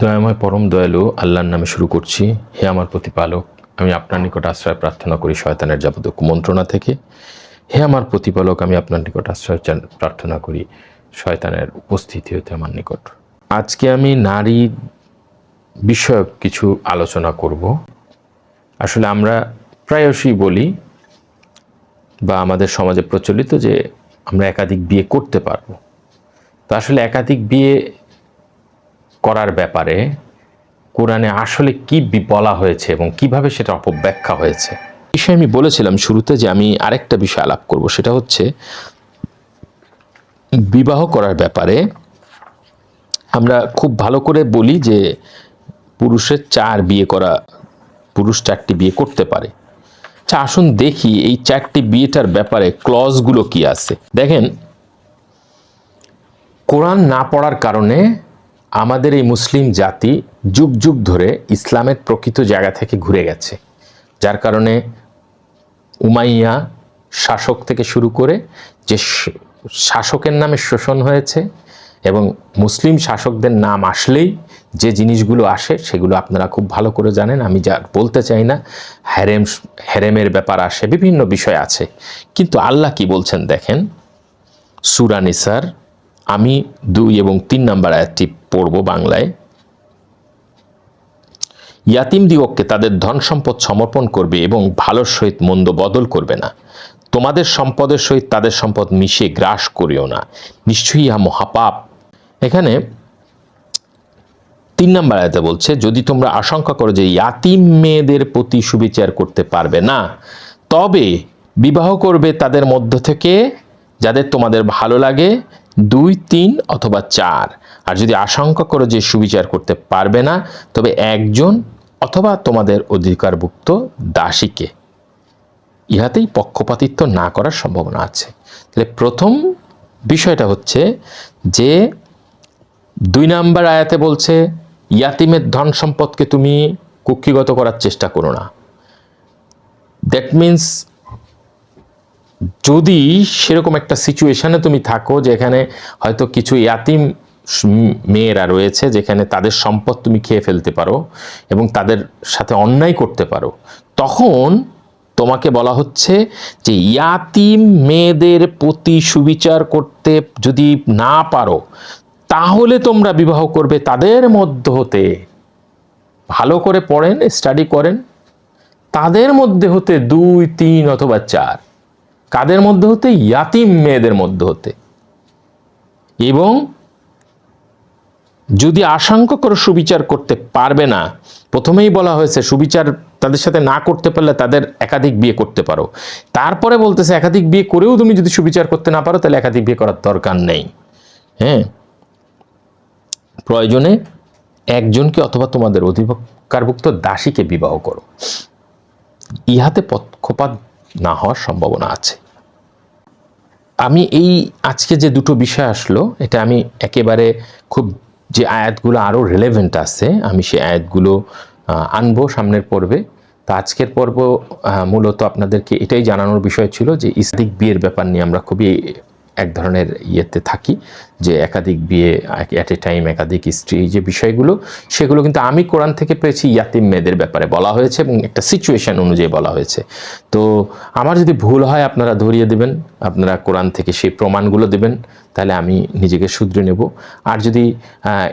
দয়াময় পরম দয়ালু আল্লাহর নামে শুরু করছি। হে আমার প্রতিপালক, আমি আপনার নিকট আশ্রয় প্রার্থনা করি শয়তানের যাবতীয় কুমন্ত্রণা থেকে। হে আমার প্রতিপালক, আমি আপনার নিকট আশ্রয় প্রার্থনা করি শয়তানের উপস্থিতি হতে আমার নিকট। আজকে আমি নারী বিষয়ক কিছু আলোচনা করব। আসলে আমরা প্রায়শই বলি বা আমাদের সমাজে প্রচলিত যে আমরা একাধিক বিয়ে করতে পারব। তো আসলে একাধিক বিয়ে করার ব্যাপারে কোরআনে আসলে কি বলা হয়েছে এবং কীভাবে সেটা অপব্যাখ্যা হয়েছে? বিষয়ে আমি বলেছিলাম শুরুতে যে আমি আরেকটা বিষয় আলাপ করব, সেটা হচ্ছে বিবাহ করার ব্যাপারে আমরা খুব ভালো করে বলি যে পুরুষের চার বিয়ে করা, পুরুষ চারটি বিয়ে করতে পারে। আচ্ছা আসুন দেখি এই চারটি বিয়েটার ব্যাপারে ক্লজগুলো কি আছে। দেখেন, কোরআন না পড়ার কারণে আমাদের এই মুসলিম জাতি যুগ যুগ ধরে ইসলামের প্রকৃত জায়গা থেকে ঘুরে গেছে, যার কারণে উমাইয়া শাসক থেকে শুরু করে যে শাসকের নামে শোষণ হয়েছে এবং মুসলিম শাসকদের নাম আসলেই যে জিনিসগুলো আসে সেগুলো আপনারা খুব ভালো করে জানেন। আমি যা বলতে চাই না হ্যারেম হ্যারেমের ব্যাপার আসে, বিভিন্ন বিষয় আছে। কিন্তু আল্লাহ কি বলছেন দেখেন? সুরা নিসার, আমি দুই এবং তিন নম্বর আয়াতটি পড়ব বাংলায়। ইয়াতিম দিগককে তাদের ধন সম্পদ সমর্পণ করবে এবং ভালোর সহিত মন্দ বদল করবে না। তোমাদের সম্পদের সহিত তাদের সম্পদ মিশিয়ে গ্রাস করিও না। নিশ্চয়ই ইহা মহাপাপ। এখানে তিন নম্বর আয়াতে বলছে, যদি তোমরা আশঙ্কা করো যে ইয়াতিম মেয়েদের প্রতি সুবিচার করতে পারবে না, তবে বিবাহ করবে তাদের মধ্য থেকে, যাদের তোমাদের ভালো লাগে, দুই, তিন অথবা চার। আর যদি আশঙ্কা করো যে সুবিচার করতে পারবে না, তবে একজন অথবা তোমাদের অধিকারভুক্ত দাসীকে ইহাতেই পক্ষপাতিত্ব না করার সম্ভাবনা আছে। তাহলে প্রথম বিষয়টা হচ্ছে যে দুই নাম্বার আয়াতে বলছে, ইয়াতিমের ধন সম্পদকে তুমি কুক্ষিগত করার চেষ্টা করো না। দ্যাট মিন্স যদি সেরকম একটা সিচুয়েশানে তুমি থাকো যেখানে হয়তো কিছু ইয়াতিম মেয়েরা রয়েছে যেখানে তাদের সম্পদ তুমি খেয়ে ফেলতে পারো এবং তাদের সাথে অন্যায় করতে পারো। তখন তোমাকে বলা হচ্ছে যে ইয়াতিম মেয়েদের প্রতি সুবিচার করতে যদি না পারো, তাহলে তোমরা বিবাহ করবে তাদের মধ্য হতে। ভালো করে পড়েন স্টাডি করেন। তাদের মধ্যে হতে দুই, তিন অথবা চার। কাদের মধ্যে হতে? ইয়াতিম মেয়েদের মধ্যে হতে। এবং যদি আশঙ্কা করে সুবিচার করতে পারবে না, প্রথমেই বলা হয়েছে সুবিচার তাদের সাথে না করতে পারলে তাদের একাধিক বিয়ে করতে পারো। তারপরে বলতেছে একাধিক বিয়ে করেও তুমি যদি সুবিচার করতে না পারো, তাহলে একাধিক বিয়ে করার দরকার নেই। হ্যাঁ? প্রয়োজনে একজনকে অথবা তোমাদের অধিকারভুক্ত দাসীকে বিবাহ করো। ইহাতে পক্ষপাত না হওয়ার সম্ভাবনা আছে। আমি এই আজকে যে দুটো বিষয় আসলো, এটা আমি একেবারে খুব যে আয়াতগুলো আরও রেলেভেন্ট আছে, আমি সেই আয়াতগুলো আনব সামনের পর্বে। তো আজকের পর্ব মূলত আপনাদেরকে এটাই জানানোর বিষয় ছিল যে ইসলামিক বিয়ের ব্যাপার নিয়ে আমরা খুবই এক ধরনের ইয়েতে থাকি যে একাধিক বিয়ে অ্যাট এ টাইম একাধিক স্ত্রী যে বিষয়গুলো, সেগুলো কিন্তু আমি কোরআন থেকে পেয়েছি ইয়াতিম মেয়েদের ব্যাপারে বলা হয়েছে এবং একটা সিচুয়েশন অনুযায়ী বলা হয়েছে। তো আমার যদি ভুল হয়, আপনারা ধরিয়ে দেবেন, আপনারা কোরআন থেকে সেই প্রমাণগুলো দেবেন, তাহলে আমি নিজেকে শুধরে নেব। আর যদি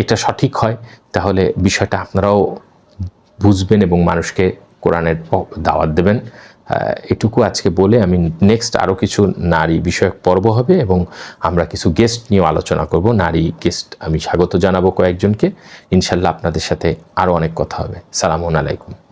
এটা সঠিক হয়, তাহলে বিষয়টা আপনারাও বুঝবেন এবং মানুষকে কোরআনের দাওয়াত দেবেন। এটুকু আজকে বলে আমি নেক্সট আরও কিছু নারী বিষয়ক পর্ব হবে এবং আমরা কিছু গেস্ট নিয়েও আলোচনা করব। নারী গেস্ট আমি স্বাগত জানাব কয়েকজনকে। ইনশাল্লাহ আপনাদের সাথে আরও অনেক কথা হবে। সালামুন আলাইকুম।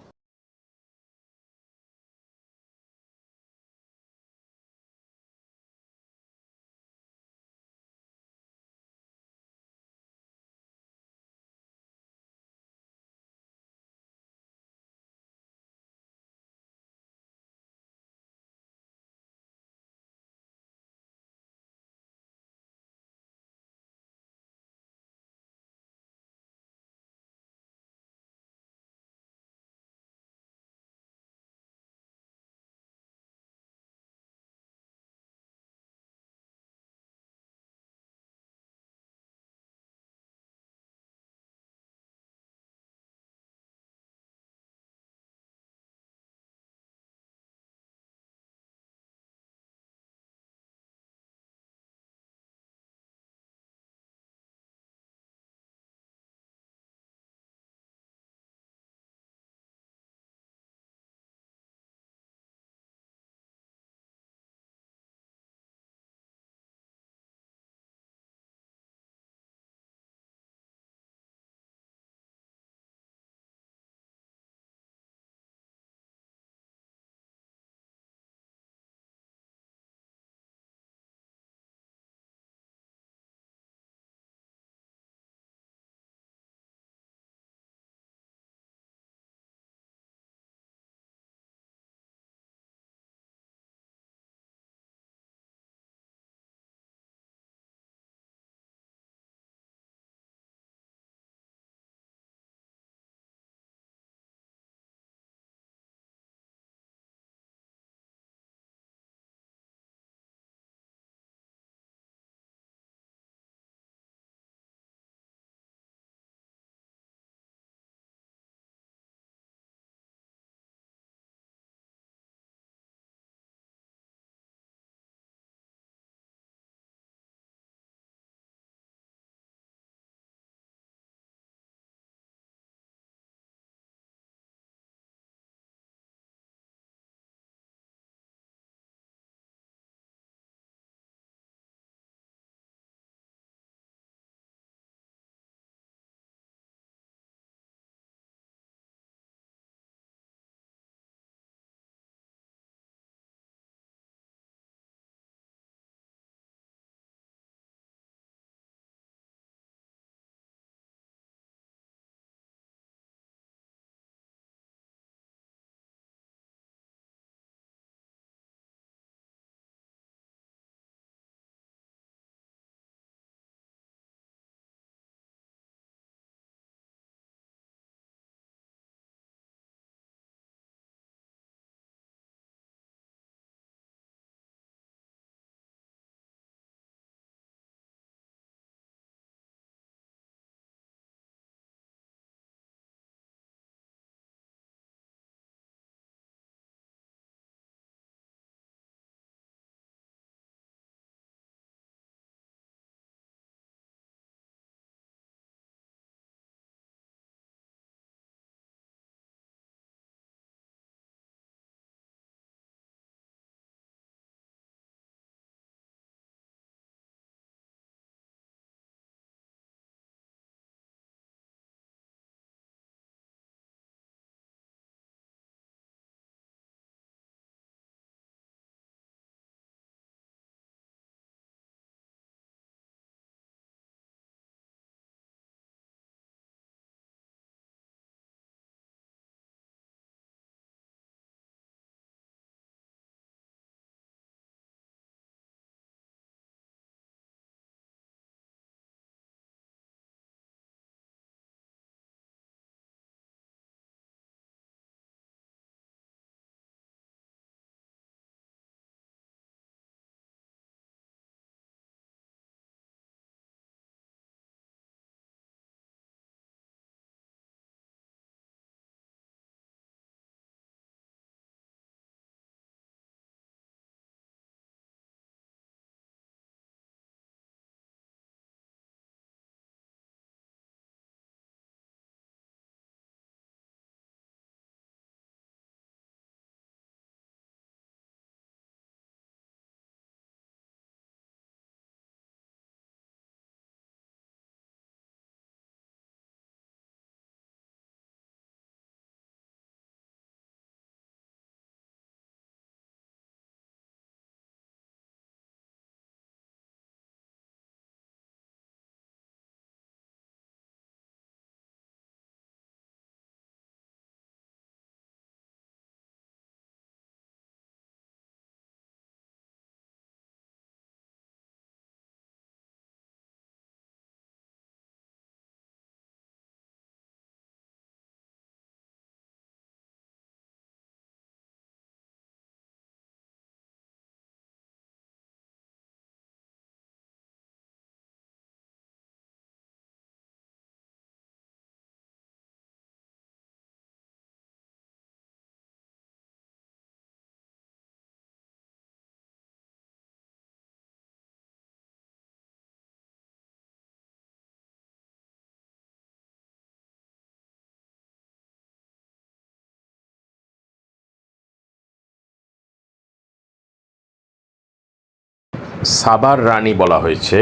সাবার রানী বলা হয়েছে।